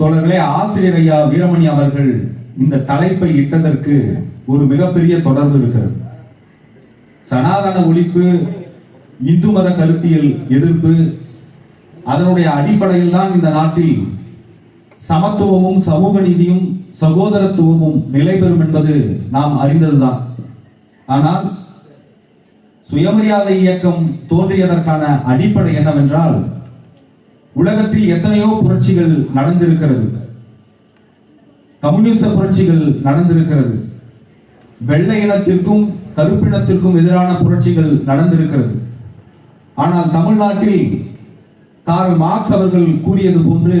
தோழர்களே ஆசிரியர் ஐயா வீரமணி அவர்கள் இந்த தலைப்பை இட்டதற்கு ஒரு மிகப்பெரிய தொடர்பு இருக்கிறது. சனாதன ஒழிப்பு இந்து மத கருத்தியல் எதிர்ப்பு அதனுடைய அடிப்படையில் தான் இந்த நாட்டில் சமத்துவமும் சமூக நீதியும் சகோதரத்துவமும் நிலை பெறும் என்பது நாம் அறிந்ததுதான். ஆனால் சுயமரியாதை இயக்கம் தோன்றியதற்கான அடிப்படை என்னவென்றால் உலகத்தில் எத்தனையோ புரட்சிகள் நடந்திருக்கிறது. கம்யூனிச புரட்சிகள் நடந்திருக்கிறது. வெள்ளை இனத்திற்கும் கருப்பினத்திற்கும் எதிரான புரட்சிகள் நடந்திருக்கிறது. ஆனால் தமிழ்நாட்டில் கார்ல் மார்க்ஸ் அவர்கள் கூறியது போன்று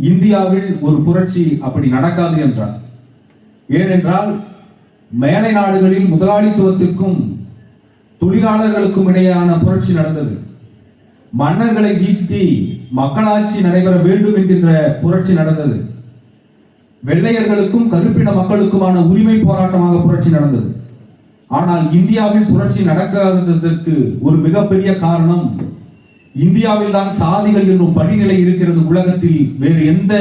இந்தியாவில் ஒரு புரட்சி அப்படி நடக்காது என்றார். ஏனென்றால் மேலை நாடுகளில் முதலாளித்துவத்திற்கும் தொழிலாளர்களுக்கும் இடையேயான புரட்சி நடந்தது. மன்னர்களை வீழ்த்தி மக்களாட்சி நடைபெற வேண்டும் என்கின்ற புரட்சி நடந்தது. வெள்ளையர்களுக்கும் கருப்பின மக்களுக்குமான உரிமை போராட்டமாக புரட்சி நடந்தது. ஆனால் இந்தியாவில் புரட்சி நடக்காததற்கு ஒரு மிகப்பெரிய காரணம் இந்தியாவில் தான் சாதிகள் என்னும் படிநிலை இருக்கிறது. உலகத்தில் வேறு எந்த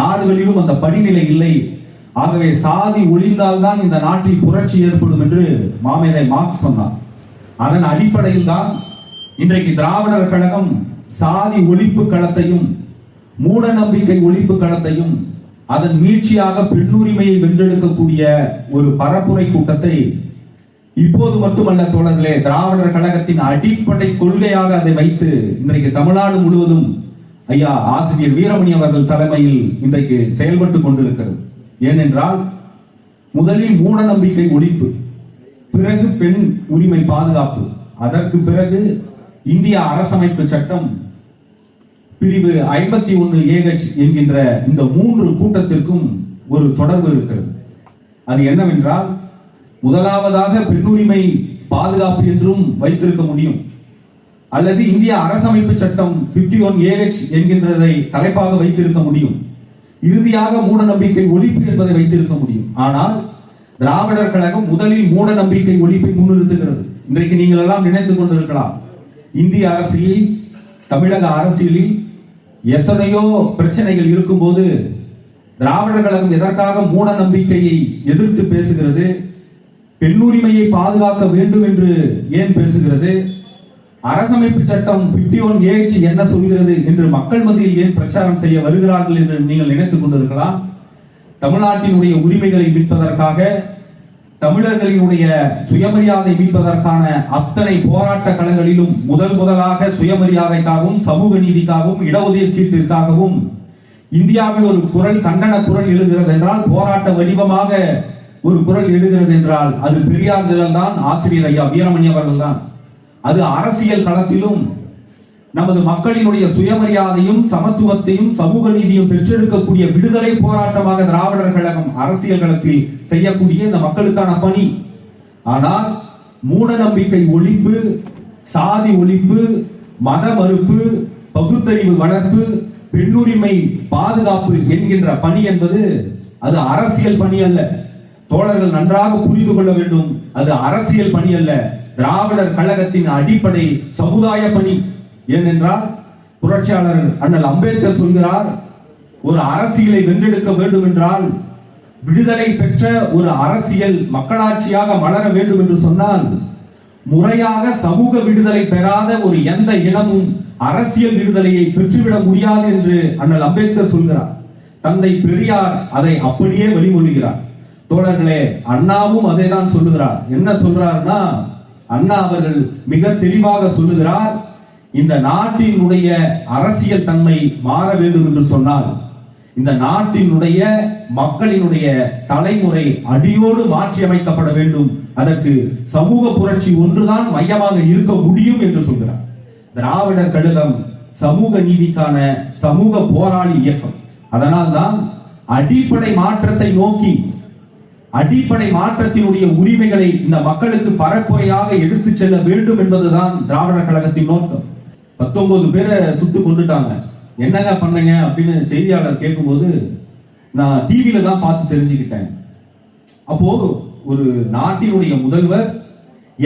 நாடுகளிலும் அந்த படிநிலை இல்லை. ஆகவே சாதி ஒழிந்தால்தான் இந்த நாட்டில் புரட்சி ஏற்படும் என்று மாமேதை மார்க்ஸ் சொன்னார். அதன் அடிப்படையில் தான் இன்றைக்கு திராவிடர் கழகம் சாதி ஒழிப்பு களத்தையும் மூட நம்பிக்கை ஒழிப்பு களத்தையும் அதன் மீட்சியாக பெண்ணுரிமையை வென்றெடுக்கக்கூடிய ஒரு பரப்புரை கூட்டத்தை இப்போது மட்டுமல்ல தோழர்களே திராவிடர் கழகத்தின் அடிப்படை கொள்கையாக அதை வைத்து இன்றைக்கு தமிழ்நாடு முழுவதும் ஐயா ஆசிரியர் வீரமணி அவர்கள் தலைமையில் இன்றைக்கு செயல்பட்டு கொண்டிருக்கிறது. ஏனென்றால் முதலில் மூட நம்பிக்கை ஒழிப்பு பிறகு பெண் உரிமை பாதுகாப்பு அதற்கு பிறகு இந்திய அரசமைப்பு சட்டம் பிரிவு ஐம்பத்தி ஒன்று ஏஹெச் என்கின்ற இந்த மூன்று கூட்டத்திற்கும் ஒரு தொடர்பு இருக்கிறது. அது என்னவென்றால் முதலாவதாக பெண்ணுரிமை பாதுகாப்பு என்றும் வைத்திருக்க முடியும். அல்லது இந்திய அரசமைப்பு சட்டம் 51 ஒன் ஏஹெச் என்கின்றதை தலைப்பாக வைத்திருக்க முடியும். இறுதியாக மூட நம்பிக்கை ஒழிப்பு என்பதை வைத்திருக்க முடியும். ஆனால் திராவிடர் கழகம் முதலில் மூட நம்பிக்கை ஒழிப்பை முன்னிறுத்துகிறது. இன்றைக்கு நீங்கள் எல்லாம் நினைத்துக் கொண்டிருக்கலாம். இந்திய அரசியலில் தமிழக அரசியலில் எத்தனையோ பிரச்சனைகள் இருக்கும்போது திராவிடர் கழகம் எதற்காக மூட நம்பிக்கையை எதிர்த்து பேசுகிறது பெண்ணுரிமையை பாதுகாக்க வேண்டும் என்று ஏன் பேசுகிறது அரசமைப்பு சட்டம் 51 ஒன் ஏஹெச் என்ன சொல்கிறது என்று மக்கள் மத்தியில் ஏன் பிரச்சாரம் செய்ய வருகிறார்கள் என்று நீங்கள் நினைத்துக் கொண்டிருக்கலாம். தமிழ்நாட்டினுடைய உரிமைகளை மீட்பதற்காக தமிழர்களினுடைய சுயமரியாதை மீட்பதற்கான அத்தனை போராட்ட களங்களிலும் முதல் முதலாக சுயமரியாதைக்காகவும் சமூக நீதிக்காகவும் இடஒதுக்கீட்டிற்காகவும் இந்தியாவில் ஒரு குரல் கண்டன குரல் எழுகிறது என்றால் போராட்ட வடிவமாக ஒரு குரல் எழுகிறது என்றால் அது பெரியார் தான் ஆசிரியர் ஐயா வீரமணி அவர்கள் தான் அது அரசியல் களத்திலும் நமது மக்களினுடைய சுயமரியாதையும் சமத்துவத்தையும் சமூக நீதியும் பெற்றெடுக்கக்கூடிய விடுதலை போராட்டமாக திராவிடர் கழகம் அரசியல் களத்தில் செய்யக்கூடிய இந்த மக்களுக்கான பணி. ஆனால் மூட நம்பிக்கை ஒழிப்பு சாதி ஒழிப்பு மத மறுப்பு பகுத்தறிவு வளர்ப்பு பெண்ணுரிமை பாதுகாப்பு என்கின்ற பணி என்பது அது அரசியல் பணி அல்ல. தோழர்கள் நன்றாக புரிந்து கொள்ள வேண்டும். அது அரசியல் பணி அல்ல. திராவிடர் கழகத்தின் அடிப்படை சமுதாய பணி. ஏனென்றால் புரட்சியாளர் அண்ணல் அம்பேத்கர் சொல்கிறார் ஒரு அரசியலை வென்றெடுக்க வேண்டும் என்றால் விடுதலை பெற்ற ஒரு அரசியல் மக்களாட்சியாக மலர வேண்டும் என்று சொன்னால் முறையாக சமூக விடுதலை பெறாத ஒரு எந்த இனமும் அரசியல் விடுதலையை பெற்றுவிட முடியாது என்று அண்ணல் அம்பேத்கர் சொல்கிறார். தந்தை பெரியார் அதை அப்படியே வழிமொழிகிறார். தோழர்களே அண்ணாவும் அதை தான் சொல்லுகிறார். என்ன சொல்றாருன்னா அண்ணா அவர்கள் மிக தெளிவாக சொல்லுகிறார் இந்த நாட்டினுடைய அரசியல் தன்மை மாற வேண்டும் என்று சொன்னால் இந்த நாட்டினுடைய மக்களினுடைய தலைமுறை அடியோடு மாற்றி அமைக்கப்பட வேண்டும். அதற்கு சமூக புரட்சி ஒன்றுதான் மையமாக இருக்க முடியும் என்று சொல்கிறார். திராவிடர் கழகம் சமூக நீதிக்கான சமூக போராளி இயக்கம். அதனால்தான் அடிப்படை மாற்றத்தை நோக்கி அடிப்படை மாற்றத்தினுடைய உரிமைகளை இந்த மக்களுக்கு பரப்புரையாக எடுத்துச் செல்ல வேண்டும் என்பதுதான் திராவிடர் கழகத்தின் நோக்கம். பத்தொன்பது பேரை சுட்டு கொண்டுட்டாங்க. என்னங்க பண்ணீங்க அப்படின்னு செய்தியாளர் கேட்கும்போது நான் டிவியில தான் பார்த்து தெரிஞ்சுக்கிட்டேன். அப்போ ஒரு நாட்டினுடைய முதல்வர்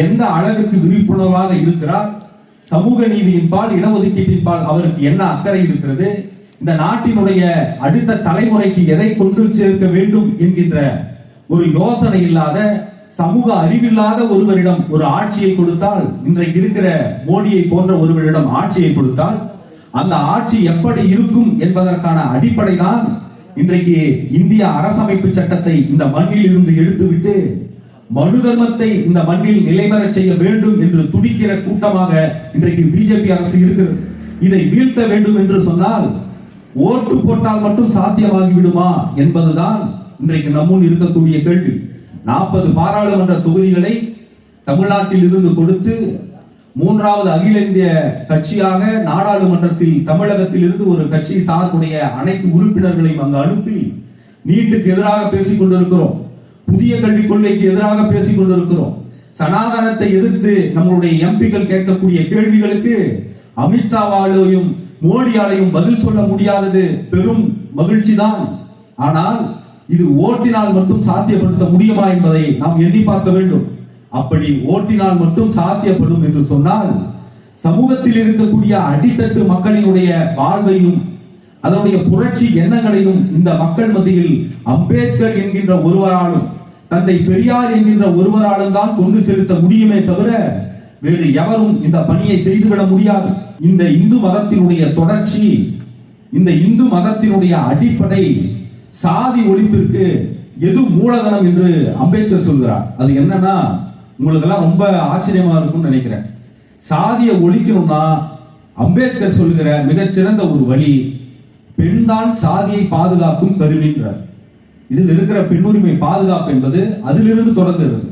எந்த அளவுக்கு விழிப்புணர்வாக இருக்கிறார்? சமூக நீதியின்பால் இடஒதுக்கீட்டின்பால் பால் அவருக்கு என்ன அக்கறை இருக்கிறது? இந்த நாட்டினுடைய அடுத்த தலைமுறைக்கு எதை கொண்டு சேர்க்க வேண்டும் என்கின்ற ஒரு யோசனை இல்லாத சமூக அறிவில்லாத ஒருவரிடம் ஒரு ஆட்சியை கொடுத்தால் இன்றைக்கு இருக்கிற மோடியை போன்ற ஒருவரிடம் ஆட்சியை கொடுத்தால் அந்த ஆட்சி எப்படி இருக்கும் என்பதற்கான அடிப்படை தான் இன்றைக்கு இந்திய அரசமைப்பு சட்டத்தை இந்த மண்ணில் இருந்து எடுத்துவிட்டு மனு தர்மத்தை இந்த மண்ணில் நிலைபெறச் செய்ய வேண்டும் என்று துடிக்கிற கூட்டமாக இன்றைக்கு பிஜேபி அரசு இருக்கிறது. இதை வீழ்த்த வேண்டும் என்று சொன்னால் ஓட்டு போட்டால் மட்டும் சாத்தியமாகி விடுமா என்பதுதான் இன்றைக்கு நம்முன் இருக்கக்கூடிய கேள்வி. நாற்பது பாராளுமன்ற தொகுதிகளை தமிழ்நாட்டில் இருந்து கொடுத்து மூன்றாவது அகில இந்திய கட்சியாக நாடாளுமன்றத்தில் தமிழகத்தில் இருந்து ஒரு கட்சி சார்புடைய அனைத்து உறுப்பினர்களையும் அங்கு அனுப்பி நீட்டுக்கு எதிராக பேசிக் கொண்டிருக்கிறோம். புதிய கல்விக் கொள்கைக்கு எதிராக பேசிக் கொண்டிருக்கிறோம். சனாதனத்தை எதிர்த்து நம்மளுடைய எம்பிக்கள் கேட்கக்கூடிய கேள்விகளுக்கு அமித்ஷாவாலையும் மோடியாலையும் பதில் சொல்ல முடியாதது பெரும் மகிழ்ச்சி தான் ஆனால் இது ஓட்டினால் மட்டும் சாத்தியப்படுத்த முடியுமா என்பதை நாம் எண்ணி பார்க்க வேண்டும். அப்படி ஓட்டினால் மட்டும் சாத்தியப்படும் என்று சொன்னால் சமூகத்தில் இருக்கக்கூடிய அடித்தட்டு மக்களினுடைய வாழ்வையும் அதனுடைய புரட்சி எண்ணங்களையும் இந்த மக்கள் மத்தியில் அம்பேத்கர் என்கின்ற ஒருவராலும் தந்தை பெரியார் என்கின்ற ஒருவராலும் தான் கொண்டு செலுத்த முடியுமே தவிர வேறு எவரும் இந்த பணியை செய்துவிட முடியாது. இந்த இந்து மதத்தினுடைய தொடர்ச்சி இந்த இந்து மதத்தினுடைய அடிப்படை சாதி ஒழிப்பிற்கு எது மூலதனம் என்று அம்பேத்கர் சொல்கிறார். அது என்னன்னா உங்களுக்கு எல்லாம் ரொம்ப ஆச்சரியமா இருக்கும்னு நினைக்கிறேன். சாதியை ஒழிக்கணும்னா அம்பேத்கர் சொல்லுகிற மிகச்சிறந்த ஒரு வழி பெண்தான் சாதியை பாதுகாக்கும் கருவின்றார். இதில் இருக்கிற பெண்ணுரிமை பாதுகாப்பு என்பது அதிலிருந்து தொடங்குகிறது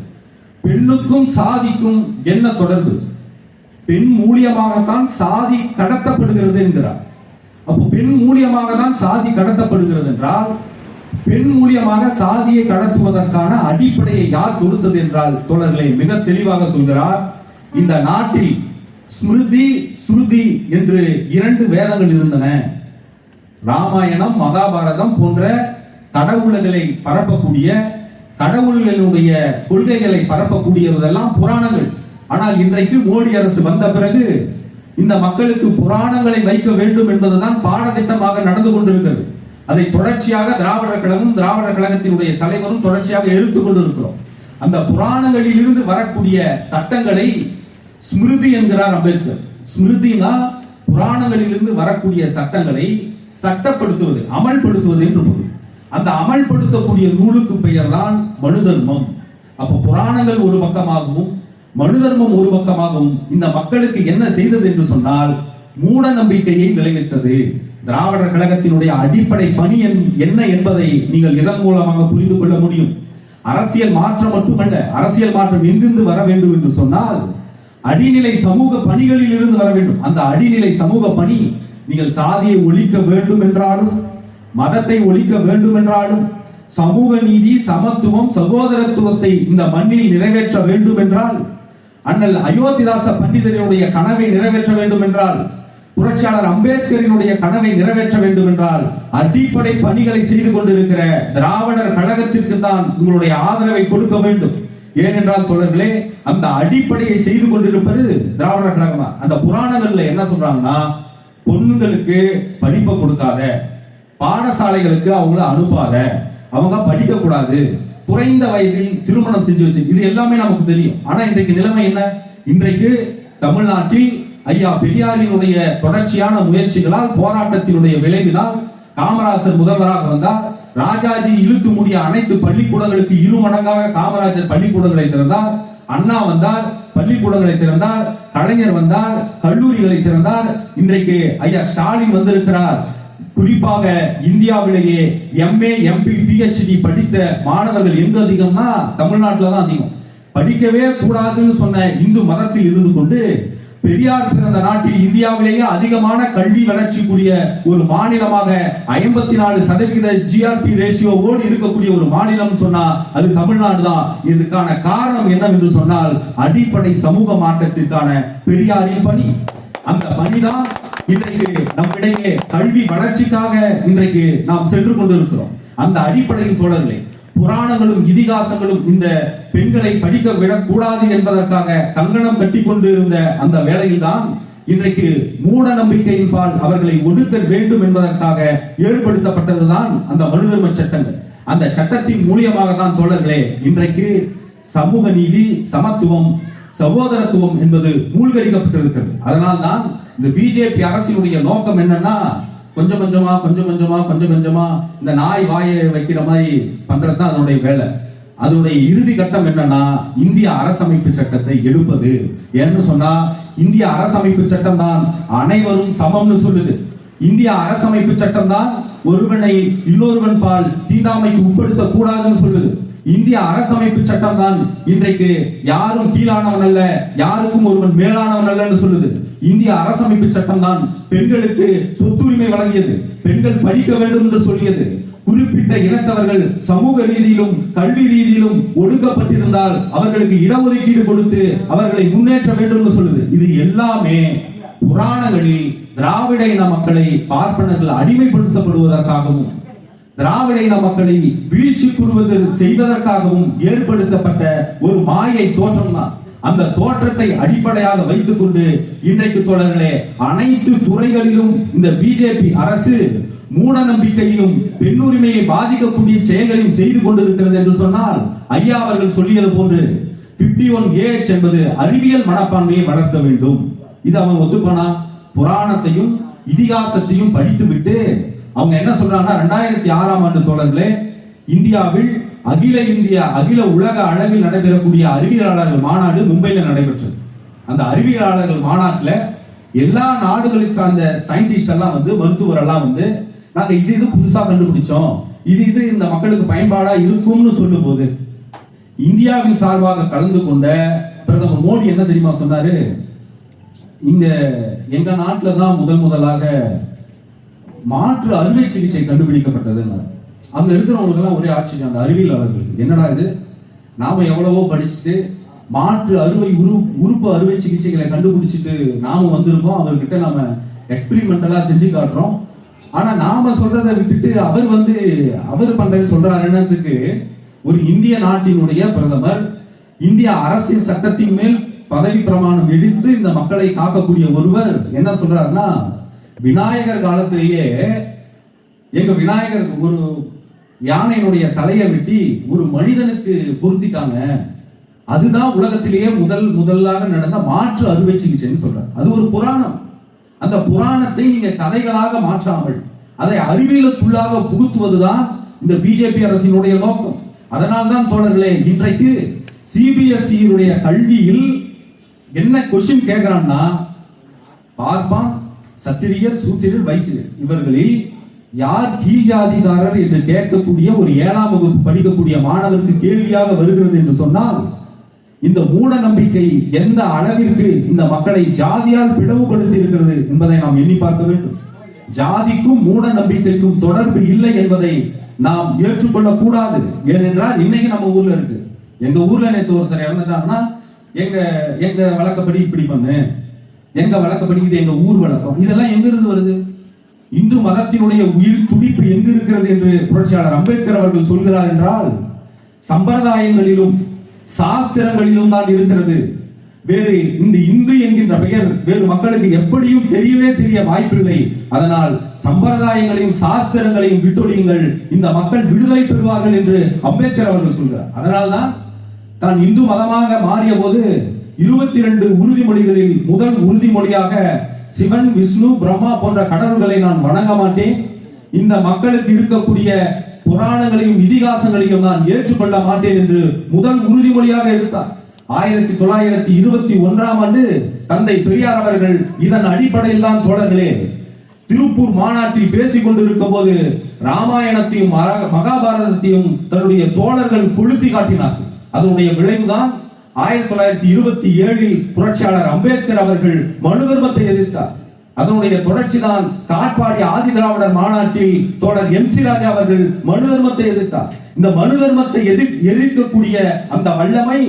பெண்ணுக்கும் சாதிக்கும் என்ன தொடர்பு? பெண் மூலியமாகத்தான் சாதி கடத்தப்படுகிறது என்கிறார். அப்போ பெண் மூலியமாக தான் சாதி கடத்தப்படுகிறது என்றால் பெண் மூலியமாக சாதியை கடத்துவதற்கான அடிப்படையை யார் கொடுத்தது என்றால் தோழர்களை மிக தெளிவாக சொல்கிறார் இந்த நாட்டில் ஸ்மிருதி ஸ்ருதி என்று இரண்டு வேதங்கள் இருந்தன. ராமாயணம் மகாபாரதம் போன்ற கடவுள்களை பரப்பக்கூடிய கடவுள்களுடைய கொள்கைகளை பரப்பக்கூடியதெல்லாம் புராணங்கள். ஆனால் இன்றைக்கு மோடி அரசு வந்த பிறகு இந்த மக்களுக்கு புராணங்களை வைக்க வேண்டும் என்பதுதான் பாடத்திட்டமாக நடந்து கொண்டிருக்கிறது. அதை தொடர்ச்சியாக திராவிடர் கழகம் திராவிடர் கழகத்தினுடைய தலைவரும் தொடர்ச்சியாக எழுத்து கொண்டிருக்கிறோம். அந்த புராணங்களில் இருந்து வரக்கூடிய சட்டங்களை ஸ்மிருதி என்கிறார் அம்பேத்கர். ஸ்மிருதினா புராணங்களிலிருந்து வரக்கூடிய சட்டங்களை சட்டப்படுத்துவது அமல்படுத்துவது என்று பொருள். அந்த அமல்படுத்தக்கூடிய நூலுக்கு பெயர் தான் மனு தர்மம். அப்ப புராணங்கள் ஒரு பக்கமாகவும் மனு தர்மம் ஒரு பக்கமாகவும் இந்த மக்களுக்கு என்ன செய்தது என்று சொன்னால் மூட நம்பிக்கையை விளைவித்தது. திராவிடர் கழகத்தினுடைய அடிப்படை பணி என்- என்ன என்பதை நீங்கள் இதன் மூலமாக புரிந்து கொள்ள முடியும். அரசியல் மாற்றம் மட்டுமல்ல அரசியல் மாற்றம் எங்கிருந்து வர வேண்டும் என்று சொன்னால் அடிநிலை சமூக பணிகளில் இருந்து வர வேண்டும். அந்த அடிநிலை சமூக பணி நீங்கள் சாதியை ஒழிக்க வேண்டும் என்றாலும் மதத்தை ஒழிக்க வேண்டும் என்றாலும் சமூக நீதி சமத்துவம் சகோதரத்துவத்தை இந்த மண்ணில் நிறைவேற்ற வேண்டும் என்றால் அண்ணல் அயோத்திதாச பண்டிதரினுடைய கனவை நிறைவேற்ற வேண்டும் என்றால் புரட்சியாளர் அம்பேத்கரினுடைய கனவை நிறைவேற்ற வேண்டும் என்றால் அடிப்படை பணிகளை செய்து கொண்டிருக்கிற திராவிடர் கழகத்திற்கு தான் உங்களுடைய ஆதரவை கொடுக்க வேண்டும். ஏனென்றால் தொடர்களே அந்த அடிப்படையை செய்து கொண்டிருப்பது திராவிடர் கழகமா? அந்த புராணங்கள்ல என்ன சொல்றாங்கன்னா பொண்ணுங்களுக்கு படிப்பை கொடுக்காத பாடசாலைகளுக்கு அவங்கள அனுப்பாத அவங்க படிக்க கூடாது குறைந்த வயதில் திருமணம் செஞ்சு வச்சு இது எல்லாமே நமக்கு தெரியும். ஆனா இன்றைக்கு நிலைமை என்ன? இன்றைக்கு தமிழ்நாட்டில் ஐயா பெரியாரினுடைய தொடர்ச்சியான முயற்சிகளால் போராட்டத்தினுடைய விளைவினால் காமராசர் முதல்வராக வந்தார். ராஜாஜி இழுத்து முடிய அனைத்து பள்ளிக்கூடங்களுக்கு இரு மடங்காக காமராஜர் பள்ளிக்கூடங்களை திறந்தார். அண்ணா வந்தார் பள்ளிக்கூடங்களை திறந்தார் கலைஞர் வந்தார் கல்லூரிகளை திறந்தார். இன்றைக்கு ஐயா ஸ்டாலின் வந்திருக்கிறார். குறிப்பாக இந்தியாவிலேயே எம்ஏ எம்பி பிஹெச்டி படித்த மாணவர்கள் எங்க அதிகம்னா தமிழ்நாட்டில் தான் அதிகம். படிக்கவே கூடாதுன்னு சொன்ன இந்து மதத்தில் இருந்து கொண்டு பெரியார் பிறந்த நாட்டில் இந்தியாவிலேயே அதிகமான கல்வி வளர்ச்சிக்குரிய ஒரு மாநிலமாக ஐம்பத்தி நாலு சதவீத ஜிஆர்பி ரேஷியோவோடு இருக்கக்கூடிய ஒரு மாநிலம் சொன்னா அது தமிழ்நாடு தான் இதுக்கான காரணம் என்னவென்று சொன்னால் அடிப்படை சமூக மாற்றத்திற்கான பெரியாரின் பணி. அந்த பணிதான் இன்றைக்கு நம்மிடையே கல்வி வளர்ச்சிக்காக இன்றைக்கு நாம் சென்று கொண்டிருக்கிறோம். அந்த அடிப்படையில் தொடரலை புராணங்களும் இதிகாசங்களும் இந்த பெண்களை படிக்க விடக்கூடாது என்பதற்காக கங்கணம் கட்டி கொண்டு இருந்த அந்த வேளையில்தான் இன்றைக்கு மூட நம்பிக்கையின்பால் அவர்களை ஒடுக்க வேண்டும் என்பதற்காக ஏற்படுத்தப்பட்டதுதான் அந்த மனுதர்ம சட்டங்கள். அந்த சட்டத்தின் மூலியமாக தான் தோழர்களே இன்றைக்கு சமூக நீதி சமத்துவம் சகோதரத்துவம் என்பது மூழ்கடிக்கப்பட்டிருக்கிறது. அதனால் தான் இந்த பிஜேபி அரசினுடைய நோக்கம் என்னன்னா கொஞ்சம் கொஞ்சமா கொஞ்சம் கொஞ்சமா கொஞ்சம் கொஞ்சமா இந்த நாய் வாயை வைக்கிற மாதிரி பண்றது தான் அதனுடைய வேலை. அதனுடைய இறுதி கட்டம் என்னன்னா இந்திய அரசமைப்பு சட்டத்தை எடுப்பது. ஏன்னு சொன்னா இந்திய அரசமைப்பு சட்டம் தான் அனைவரும் சமம்னு சொல்லுது. இந்திய அரசமைப்பு சட்டம் தான் ஒருவனை இன்னொருவன் பால் தீண்டாமைக்கு உட்படுத்த கூடாதுன்னு சொல்லுது. இந்திய அரசமைப்பு சட்டம் தான் இன்றைக்கு யாரும் கீழானவன் அல்ல யாருக்கும் ஒருவன் மேலானவன் அல்லன்னு சொல்லுது. இந்திய அரசமைப்பு சட்டம் தான் பெண்களுக்கு சொத்துரிமை வழங்கியது. பெண்கள் படிக்க வேண்டும் என்று சொல்லியது. குறிப்பிட்ட இனத்தவர்கள் சமூக ரீதியிலும் கல்வி ரீதியிலும் ஒடுக்கப்பட்டிருந்தால் அவர்களுக்கு இடஒதுக்கீடு கொடுத்து அவர்களை முன்னேற்ற வேண்டும் என்று சொல்லுது. இது எல்லாமே புராணங்களில் திராவிட இன மக்களை பார்ப்பனர்கள் அடிமைப்படுத்தப்படுவதற்காகவும் திராவிட இன மக்களை வீழ்ச்சி கூறுவது செய்வதற்காகவும் ஏற்படுத்தப்பட்ட ஒரு மாயை தோற்றம் தான் அந்த தோற்றத்தை அடிப்படையாக வைத்துக் கொண்டு இன்றைக்கு தொடர்களே அனைத்து துறைகளிலும் இந்த பிஜேபி அரசு மூட நம்பிக்கையும் பெண்ணுரிமையை பாதிக்கக்கூடிய செயல்களையும் செய்து கொண்டிருக்கிறது என்று சொன்னால் ஐயா அவர்கள் சொல்லியது போன்று 51 ஒன் ஏஹெச் என்பது அறிவியல் மனப்பான்மையை வளர்க்க வேண்டும். இது அவன் ஒத்துப்பானா? புராணத்தையும் இதிகாசத்தையும் படித்துவிட்டு அவங்க என்ன சொல்றாங்கன்னா ரெண்டாயிரத்தி ஆறாம் ஆண்டு தொடர்களே இந்தியாவில் அகில இந்திய அகில உலக அளவில் நடைபெறக்கூடிய அறிவியலாளர்கள் மாநாடு மும்பையில் நடைபெற்றது. அந்த அறிவியலாளர்கள் மாநாட்டில் எல்லா நாடுகளை சார்ந்த சயின்டிஸ்ட் எல்லாம் வந்து மருத்துவர் எல்லாம் வந்து நாங்கள் இது இது புதுசாக கண்டுபிடிச்சோம். இது இது இந்த மக்களுக்கு பயன்பாடா இருக்கும்னு சொல்லும்போது இந்தியாவின் சார்பாக கலந்து கொண்ட பிரதமர் மோடி என்ன தெரியுமா சொன்னாரு? இங்க எங்க நாட்டில் தான் முதல் முதலாக மாற்று அறுவை சிகிச்சை கண்டுபிடிக்கப்பட்டதுன்னு அங்க இருக்கிறவங்களுக்கெல்லாம் ஒரே ஆச்சரியம் அந்த அறிவியலாளர்களுக்கு என்னடா இது? நாம எவ்வளவோ படிச்சுட்டு மாற்று அறுவை உரு உறுப்பு அறுவை சிகிச்சைகளை கண்டுபிடிச்சிட்டு நாம வந்திருக்கோம். அவர்கிட்ட நாம எக்ஸ்பிரிமெண்டலா செஞ்சு காட்டுறோம். ஆனா நாம சொல்றதை விட்டுட்டு அவர் வந்து அவர் பண்றேன்னு சொல்றாருன்னதுக்கு ஒரு இந்திய நாட்டினுடைய பிரதமர் இந்திய அரசின் சட்டத்தின் மேல் பதவி பிரமாணம் எடுத்து இந்த மக்களை காக்கக்கூடிய ஒருவர் என்ன சொல்றாருன்னா விநாயகர் காலத்திலேயே எங்க விநாயகர் ஒரு யானையினுடைய தலையை வெட்டி ஒரு மனிதனுக்கு பொருத்திட்டாங்க அதுதான் உலகத்திலேயே முதல் முதலாக நடந்த மாற்று அறுவை சிகிச்சைன்னு சொல்றாரு. அது ஒரு புராணம். அந்த புராணத்தை நீங்க கதைகளாக மாற்றாமல் அதை அறிவியலுக்குள்ளாக புகுத்துவதுதான் இந்த பிஜேபி அரசினுடைய நோக்கம். அதனால்தான் தோழர்களே இன்றைக்கு சிபிஎஸ்இ கல்வியில் என்ன கொஸ்டின் கேட்கிறான்னா பார்ப்பான் சத்திரியர் சூத்திரர் வைசியர் இவர்களில் யார் கீழ் ஜாதிகாரர் என்று கேட்கக்கூடிய ஒரு ஏழாம் வகுப்பு படிக்கக்கூடிய மாணவருக்கு கேள்வியாக வருகிறது என்று சொன்னால் இந்த மூட நம்பிக்கை எந்த அளவிற்கு இந்த மக்களை ஜாதியால் பிளவுபடுத்தி இருக்கிறது என்பதை நாம் எண்ணி பார்க்க வேண்டும். ஜாதிக்கும் மூட நம்பிக்கைக்கும் தொடர்பு இல்லை என்பதை நாம் ஏற்றுக்கொள்ள கூடாது ஏனென்றால் இன்னைக்கு நம்ம ஊர்ல இருக்கு. எங்க ஊர்ல நேற்று ஒருத்தர் இறந்துட்டாங்கன்னா எங்க எங்க வழக்கப்படி இப்படி பண்ணு எங்க வழக்கப்படி இது எங்க ஊர் வழக்கம். இதெல்லாம் எங்க இருந்து வருது? இந்து மதத்தினுடைய உயிர் துடிப்பு எங்கு இருக்கிறது என்று புரட்சியாளர் அம்பேத்கர் அவர்கள் சொல்கிறார் என்றால் சம்பிரதாயங்களிலும் சாஸ்திரங்களிலும் தான் இருக்கிறது. வேறு இந்த இந்து என்கின்ற பெயர் வேறு மக்களுக்கு எப்படியும் தெரியவே தெரிய வாய்ப்பில்லை. அதனால் சம்பிரதாயங்களையும் சாஸ்திரங்களையும் விட்டொழியுங்கள். இந்த மக்கள் விடுதலை பெறுவார்கள் என்று அம்பேத்கர் அவர்கள் சொல்கிறார். அதனால்தான் தான் இந்து மதமாக மாறிய போது இருபத்தி ரெண்டு உறுதிமொழிகளில் முதல் உறுதிமொழியாக சிவன் விஷ்ணு பிரம்மா போன்ற கடவுள்களை நான் வணங்க மாட்டேன். இந்த மக்களுக்கு இருக்கக்கூடிய புராணங்களையும் இதிகாசங்களையும் நான் ஏற்றுக்கொள்ள மாட்டேன் என்று முதல் உறுதிமொழியாக எடுத்தார். ஆயிரத்தி தொள்ளாயிரத்தி இருபத்தி ஒன்றாம் ஆண்டு தந்தை பெரியார் அவர்கள் இதன் அடிப்படையில் தான் தோழர்களே திருப்பூர் மாநாட்டில் பேசிக் கொண்டிருக்கும் போது ராமாயணத்தையும் மர- மகாபாரதத்தையும் தன்னுடைய தோழர்கள் கொளுத்தி காட்டினார்கள். அதனுடைய விளைவுதான் ஆயிரத்தி தொள்ளாயிரத்தி இருபத்தி ஏழில் புரட்சியாளர் அம்பேத்கர் அவர்கள் மனு தர்மத்தை எதிர்த்தார். அதனுடைய தொடர்ச்சி தான் காட்பாடி ஆதி திராவிடர் மாநாட்டில் தோழர் எம் சி ராஜா அவர்கள் மனு தர்மத்தை எதிர்த்தார். இந்த மனு தர்மத்தை எதிர் எதிர்க்கக்கூடிய அந்த வல்லமை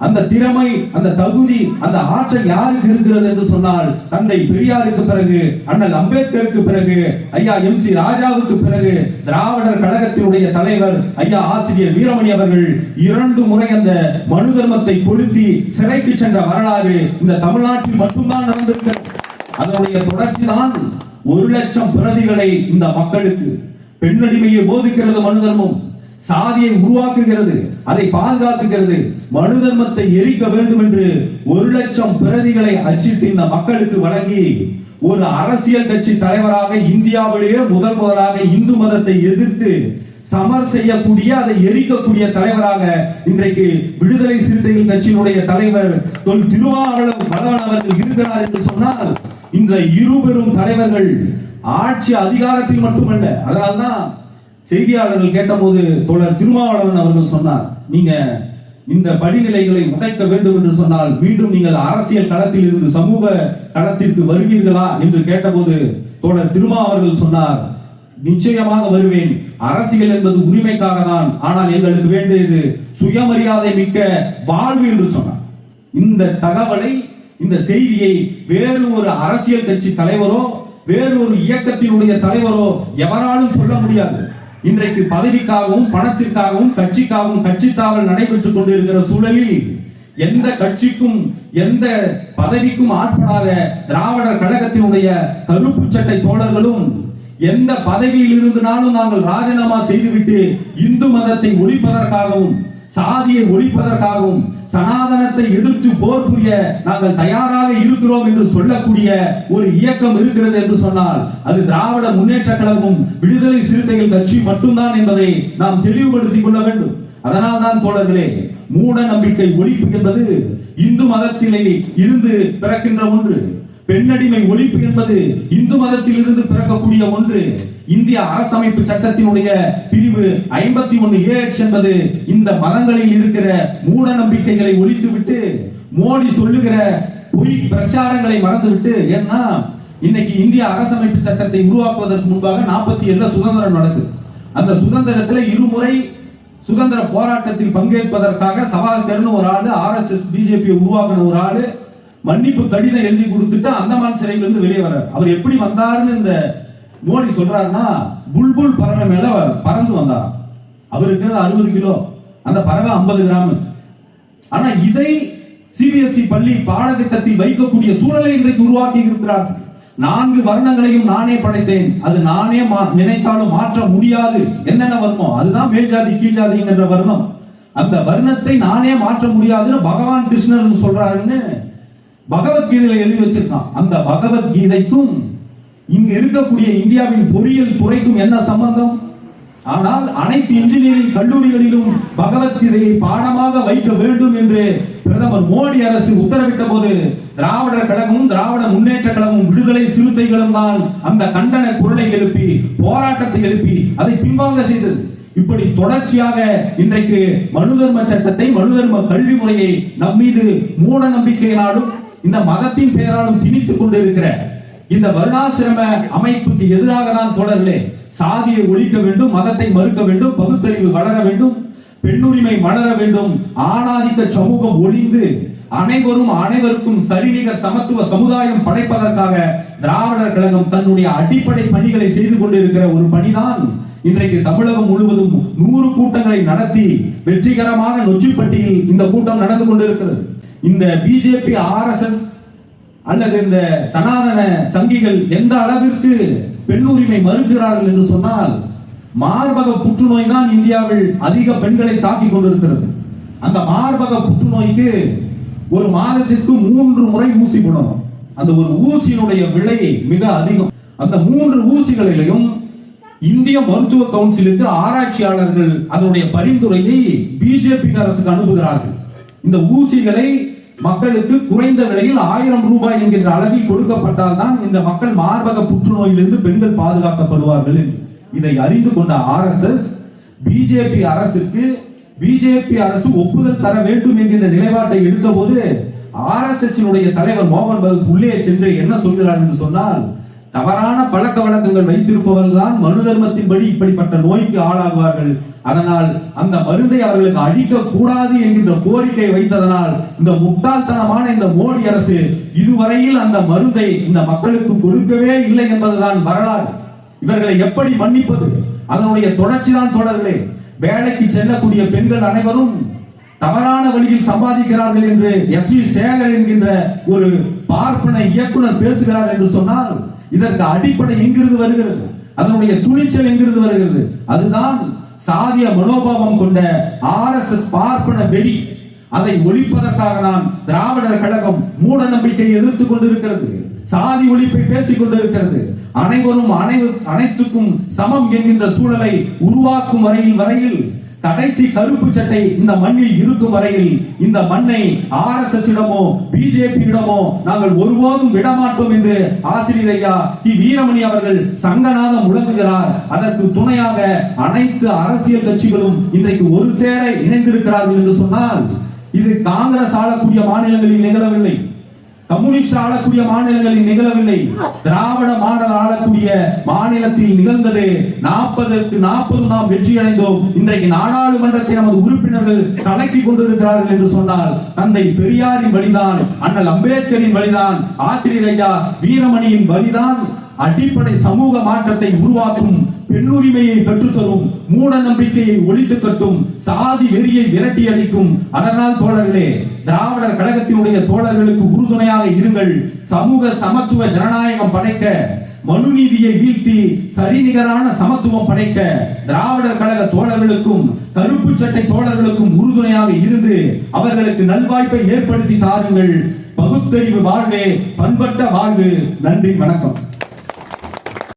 அந்த திறமை அந்த தகுதி அந்த ஆற்றல் யாருக்கு இருக்கிறது என்று சொன்னால் தந்தை பெரியாருக்கு பிறகு அண்ணல் அம்பேத்கருக்கு பிறகு ஐயா எம் சி ராஜாவுக்கு பிறகு திராவிடர் கழகத்தினுடைய தலைவர் ஐயா ஆசிரியர் வீரமணி அவர்கள் இரண்டு முறை அந்த மனு தர்மத்தை கொளுத்தி சிறைக்கு சென்ற வரலாறு இந்த தமிழ்நாட்டில் மட்டும்தான் நடந்திருக்கிறது அதனுடைய தொடர்ச்சி தான் ஒரு லட்சம் பிரதிகளை இந்த மக்களுக்கு பெண்ணடிமையை போதிக்கிறது மனு தர்மம் சாதியை உருவாக்குகிறது அதை பாதுகாத்துகிறது மனு தர்மத்தை எரிக்க வேண்டும் என்று ஒரு லட்சம் பிரதிகளை அச்சிட்டு இந்த மக்களுக்கு வழங்கி ஒரு அரசியல் கட்சி தலைவராக இந்தியாவிலேயே முதல் முதலாக இந்து மதத்தை எதிர்த்து சமர் செய்யக்கூடிய அதை எரிக்கக்கூடிய தலைவராக இன்றைக்கு விடுதலை சிறுத்தைகள் கட்சியினுடைய தலைவர் தொல் திருமாவளவன் வளவன் அவர்கள் இருக்கிறார் என்று சொன்னால் இந்த இருபெரும் தலைவர்கள் ஆட்சி அதிகாரத்தில் மட்டுமல்ல அதனால்தான் செய்தியாளர்கள் கேட்டபோது தோழர் திருமாவளவன் அவர்கள் சொன்னார் நீங்க இந்த படிநிலைகளை உடைக்க வேண்டும் என்று சொன்னால் மீண்டும் நீங்கள் அரசியல் களத்தில் இருந்து சமூக களத்திற்கு வருவீர்களா? என்று கேட்டபோது தோழர் திருமா அவர்கள் சொன்னார் நிச்சயமாக வருவேன். அரசியல் என்பது உரிமைக்காக தான். ஆனால் எங்களுக்கு வேண்டியது சுயமரியாதை மிக்க வாழ்வு என்று சொன்னார். இந்த தகவலை இந்த செய்தியை வேறு ஒரு அரசியல் கட்சி தலைவரோ வேறு ஒரு இயக்கத்தினுடைய தலைவரோ எவராலும் சொல்ல முடியாது. இன்றைக்கு பதவிக்காகவும் பணத்திற்காகவும் கட்சிக்காகவும் கட்சி தாவல் நடைபெற்றுக் கொண்டிருக்கிற சூழலில் எந்த கட்சிக்கும் எந்த பதவிக்கும் ஆட்படாத திராவிடர் கழகத்தினுடைய கருப்பு சட்டை தோழர்களும் எந்த பதவியில் இருந்தாலும் நாங்கள் ராஜினாமா செய்துவிட்டு இந்து மதத்தை ஒழிப்பதற்காகவும் சாதியை ஒழிப்பதற்காகவும் சனாதனத்தை எதிர்த்து போர் புரிய நாங்கள் தயாராக இருக்கிறோம் என்று சொல்லக்கூடிய ஒரு இயக்கம் இருக்கிறது என்று சொன்னால் அது திராவிட முன்னேற்ற கழகமும் விடுதலை சிறுத்தைகள் கட்சி மட்டும்தான் என்பதை நாம் தெளிவுபடுத்திக் கொள்ள வேண்டும். அதனால் தான் தோழர்களே மூட நம்பிக்கை ஒழிப்பு என்பது இந்து மதத்திலே இருந்து பிறக்கின்ற ஒன்று. பெண்ணடிமை ஒழிப்பு என்பது இந்து மதத்தில் இருந்து பிறக்கக்கூடிய ஒன்று. இந்திய அரசமைப்பு சட்டத்தினுடைய பிரிவு ஐம்பத்தி ஒன்னு ஏஎச் என்பது இந்த மதங்களில் இருக்கிற மூட நம்பிக்கைகளை ஒழித்துவிட்டு மோடி சொல்லுகிற பொய் பிரச்சாரங்களை மறந்துவிட்டு ஏன்னா இன்னைக்கு இந்திய அரசமைப்பு சட்டத்தை உருவாக்குவதற்கு முன்பாக நாற்பத்தி ஏழுல சுதந்திரம் நடக்குது. அந்த சுதந்திரத்துல இருமுறை சுதந்திர போராட்டத்தில் பங்கேற்பதற்காக சபாகர்னு ஒரு ஆளு ஆர்எஸ்எஸ் பிஜேபி உருவாக்கின ஒரு ஆளு மன்னிப்பு கடிதம் எழுதி கொடுத்துட்டு அந்தமான் சிறையில இருந்து வெளியே வர்றார். அவர் எப்படி வந்தாருன்னு இந்த மோடி சொல்றாருன்னா புல்புல் பறவை மேல பறந்து வந்தார் அவருக்கு அறுபது கிலோ. அந்த பறவை ஐம்பது கிராம். ஆனா இதை சிபிஎஸ்இ பள்ளி பாடத்திட்டத்தில் வைக்கக்கூடிய சூழலை இன்றைக்கு உருவாக்கி இருக்கிறார். நான்கு வர்ணங்களையும் நானே படைத்தேன். அது நானே மா- நினைத்தாலும் மாற்ற முடியாது. என்னென்ன வர்ணம் அதுதான் மேல்ஜாதி ஜாதி என்ற வர்ணம். அந்த வர்ணத்தை நானே மாற்ற முடியாதுன்னு பகவான் கிருஷ்ணர் சொல்றாருன்னு பகவத்கீதையில எழுதி வச்சிருக்கான். அந்த பகவத்கீதைக்கும் இங்க இருக்கக்கூடிய இந்தியாவின் பொறியியல் துறைக்கும் என்ன சம்பந்தம்? ஆனால் அனைத்து இன்ஜினியரிங் கல்லூரிகளிலும் பகவத்கீதையை பாடமாக வைக்க வேண்டும் என்று பிரதமர் மோடி அரசு உத்தரவிட்ட போது திராவிடர் கழகமும் திராவிட முன்னேற்ற கழகமும் விடுதலை சிறுத்தைகளும் தான் அந்த கண்டன குரலை எழுப்பி போராட்டத்தை எழுப்பி அதை பின்வாங்க செய்தது. இப்படி தொடர்ச்சியாக இன்றைக்கு மனுதர்ம சட்டத்தை மனுதர்ம கல்வி முறையை நம்மீது மூட நம்பிக்கையினாலும் இந்த மதத்தின் பெயராலும் திணித்துக் கொண்டிருக்கிற இந்த வருணாசிரம அமைப்புக்கு எதிராக தான் தொடரலே சாதியை ஒழிக்க வேண்டும் மதத்தை மறுக்க வேண்டும் பகுத்தறிவு வளர வேண்டும் பெண்ணுரிமை வளர வேண்டும் ஆணாதிக்க சமூகம் ஒழிந்து அனைவரும் அனைவருக்கும் சரிநிகர் சமத்துவ சமுதாயம் படைப்பதற்காக திராவிடர் கழகம் தன்னுடைய அடிப்படை பணிகளை செய்து கொண்டிருக்கிற ஒரு பணிதான் இன்றைக்கு தமிழகம் முழுவதும் நூறு கூட்டங்களை நடத்தி வெற்றிகரமாக நொச்சிப்பட்டியில் இந்த கூட்டம் நடந்து கொண்டிருக்கிறது. இந்த பிஜேபி ஆர்எஸ்எஸ் அல்லது இந்த சனாதன சங்கிகள் எந்த அளவிற்கு பெண் உரிமை மறுக்கிறார்கள் என்று சொன்னால் மார்பக புற்றுநோய் தான் இந்தியாவில் அதிக பெண்களை தாக்கிக் கொண்டிருக்கிறது. அந்த மார்பக புற்றுநோய்க்கு ஒரு மாதத்திற்கு மூன்று முறை ஊசி போடணும். அந்த ஒரு ஊசியினுடைய விலை மிக அதிகம். அந்த மூன்று ஊசிகளிலையும் இந்திய மருத்துவ கவுன்சிலுக்கு ஆராய்ச்சியாளர்கள் அதனுடைய பரிந்துரையை பிஜேபி அரசுக்கு அனுப்புகிறார்கள். இந்த ஊசிகளை மக்களுக்கு குறைந்த விலையில் ஆயிரம் ரூபாய் என்கின்ற அளவில் கொடுக்கப்பட்டால் தான் இந்த மக்கள் மார்பக புற்றுநோயிலிருந்து பெண்கள் பாதுகாக்கப்படுவார்கள் இதை அறிந்து கொண்ட ஆர்எஸ்எஸ் பிஜேபி அரசுக்கு பிஜேபி அரசு ஒப்புதல் தர வேண்டும் என்கின்ற நிலைப்பாட்டை எடுத்தபோது எஸ் தலைவர் மோகன் பகத் உள்ளே சென்று என்ன சொல்கிறார் என்று சொன்னால் தவறான பழக்க வழக்கங்கள் வைத்திருப்பவர்கள் தான் மனு தர்மத்தின்படி இப்படிப்பட்ட நோய்க்கு ஆளாகுவார்கள். அதனால் அந்த மருந்தை அவர்களுக்கு அழிக்க கூடாது என்கின்ற கோரிக்கை வைத்ததனால் இந்த முட்டாள்தனமான இந்த மோடி அரசு இதுவரையில் அந்த மருந்தை இந்த மக்களுக்கு கொடுக்கவே இல்லை என்பதுதான் வரலாறு. இவர்களை எப்படி மன்னிப்பது? அதனுடைய தொடர்ச்சி தான் தொடர்களே. வேலைக்கு செல்லக்கூடிய பெண்கள் அனைவரும் தவறான வழியில் சம்பாதிக்கிறார்கள் என்று எஸ் வி சேகர் என்கின்ற ஒரு பார்ப்பன இயக்குனர் பேசுகிறார் என்று சொன்னால் இதற்கு அடிப்படை எங்கிருந்து வருகிறது? அதனுடைய துணிச்சல் எங்கிருந்து வருகிறது? அதுதான் சாதிய மனோபாவம் கொண்ட ஆர்எஸ்எஸ் பார்ப்பன வெறி அதை ஒழிப்பதற்காக தான் திராவிடர் கழகம் மூட நம்பிக்கையை எதிர்த்து கொண்டிருக்கிறது. சாதி ஒழிப்பை பேசிக் கொண்டிருக்கிறது. அனைவரும் அனைவ அனைத்துக்கும் சமம் என்கின்ற சூழலை உருவாக்கும் வரையில் வரையில் கடைசி கருப்பு சட்டை இந்த மண்ணில் இருக்கும் வரையில் இந்த மண்ணை ஆர் எஸ் எஸ் இடமோ பிஜேபி இடமோ நாங்கள் ஒருபோதும் விடமாட்டோம் என்று ஆசிரியர் ஐயா தி வீரமணி அவர்கள் சங்கனாக முழங்குகிறார். அதற்கு துணையாக அனைத்து அரசியல் கட்சிகளும் இன்றைக்கு ஒரு சேர இணைந்திருக்கிறார்கள் என்று சொன்னால் இது காங்கிரஸ் ஆளக்கூடிய மாநிலங்களில் நிகழவில்லை. கம்யூனிஸ்ட் ஆளக்கூடிய மாநிலங்களில் நிகழவில்லை. திராவிட மாடல் ஆளக்கூடிய மாநிலத்தில் நிகழ்ந்தது. நாற்பதற்கு நாற்பது நாம் வெற்றி அடைந்தோம். இன்றைக்கு நாடாளுமன்றத்தை நமது உறுப்பினர்கள் கலக்கி கொண்டிருக்கிறார்கள் என்று சொன்னால் தந்தை பெரியாரின் வழிதான் அண்ணல் அம்பேத்கரின் வழிதான் ஆசிரியர் ஐயா வீரமணியின் வழிதான் அடிப்படை சமூக மாற்றத்தை உருவாக்கும் பெண்ணுரிமையை பெற்றுத்தரும் மூட நம்பிக்கையை ஒழித்து கட்டும் சாதி வெறியை விரட்டி அளிக்கும் அதனால் தோழர்களே திராவிடர் கழகத்தினுடைய தோழர்களுக்கு உறுதுணையாக இருங்கள். சமூக சமத்துவ ஜனநாயகம் படைக்க மனுநீதியை வீழ்த்தி சரிநிகரான சமத்துவம் படைக்க திராவிடர் கழக தோழர்களுக்கும் கருப்பு சட்டை தோழர்களுக்கும் உறுதுணையாக இருந்து அவர்களுக்கு நல்வாய்ப்பை ஏற்படுத்தி தாருங்கள். பகுத்தறிவு வாழ்வே பண்பட்ட வாழ்வு. நன்றி வணக்கம்.